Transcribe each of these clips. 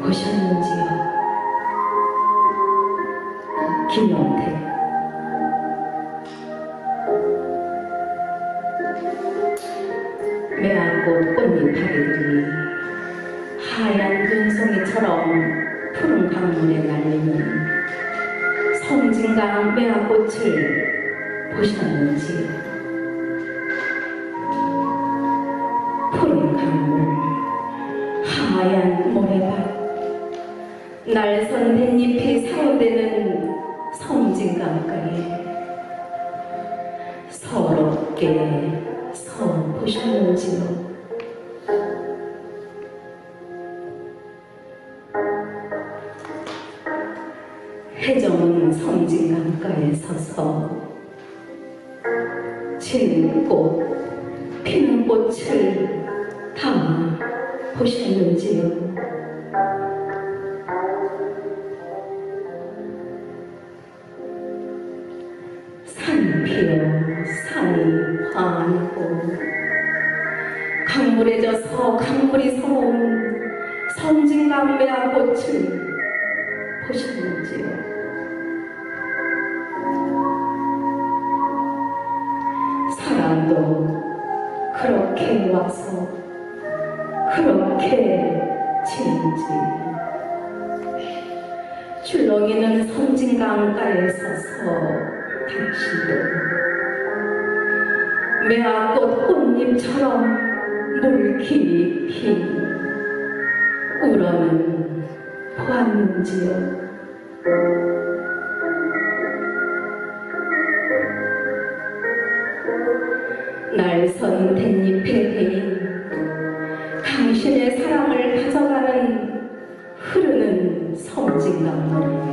보셨는지요? 김영태 매화꽃 꽃잎파리들이 하얀 눈송이처럼 푸른 강물에 날리는 성진강 매화꽃을 보셨는지 강물 하얀 모래밭 날선 뱃잎이 사로되는 성진강가에 서럽게 서 보셨는지요? 해정은 성진강가에 서서 지는 꽃, 피는 꽃을 다 보셨는지요? 산이 피어 산이 환하고 강물에 져서 강물이 서러운 성진강 매화꽃을 보셨는지요? 사랑도 그렇게 와서 그렇게 지는지. 출렁이는 성진강가에 서서 당신도 매화꽃 꽃잎처럼 물 깊이 울어는 보았는지요. 날선 댄잎에 성진강물에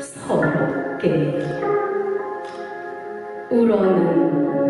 서럽게 울어는